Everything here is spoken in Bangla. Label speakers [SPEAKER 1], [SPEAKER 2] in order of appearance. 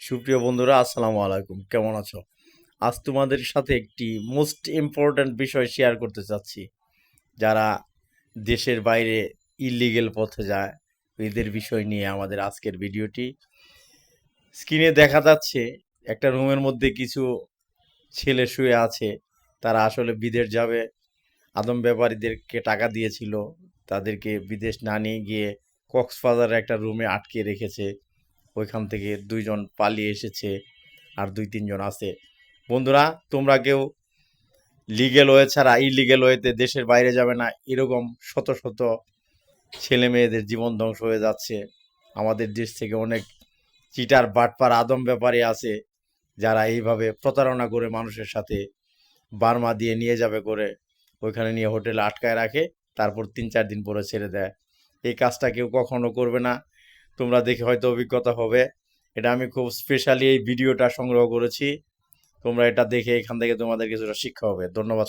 [SPEAKER 1] সুপ্রিয় বন্ধুরা, আসসালামু আলাইকুম। কেমন আছো? আজ তোমাদের সাথে একটি মোস্ট ইম্পর্ট্যান্ট বিষয় শেয়ার করতে চাচ্ছি। যারা দেশের বাইরে ইলিগেল পথে যায়, এদের বিষয় নিয়ে আমাদের আজকের ভিডিওটি। স্ক্রিনে দেখা যাচ্ছে, একটা রুমের মধ্যে কিছু ছেলে শুয়ে আছে। তারা আসলে বিদেশ যাবে। আদম ব্যাপারীদেরকে টাকা দিয়েছিল। তাদেরকে বিদেশ না নিয়ে গিয়ে কক্সবাজারের একটা রুমে আটকে রেখেছে। ওইখান থেকে দুইজন পালিয়ে এসেছে আর দুই তিনজন আছে। বন্ধুরা, তোমরা কেউ লিগেল ওয়ে ছাড়া ইলিগেল ওয়েতে দেশের বাইরে যাবে না। এরকম শত শত ছেলে মেয়েদের জীবন ধ্বংস হয়ে যাচ্ছে। আমাদের দেশ থেকে অনেক চিটার, বাটপার, আদম ব্যাপারে আছে যারা এইভাবে প্রতারণা করে মানুষের সাথে বার্মা দিয়ে নিয়ে যাবে করে, ওইখানে নিয়ে হোটেলে আটকায় রাখে, তারপর তিন চার দিন পরে ছেড়ে দেয়। এই কাজটা কেউ কখনো করবে না। তোমরা দেখে হয়তো অভিজ্ঞতা হবে। এটা আমি খুব স্পেশালি এই ভিডিওটা সংগ্রহ করেছি। তোমরা এটা দেখে এখান থেকে তোমাদের কিছুটা শিক্ষা হবে। ধন্যবাদ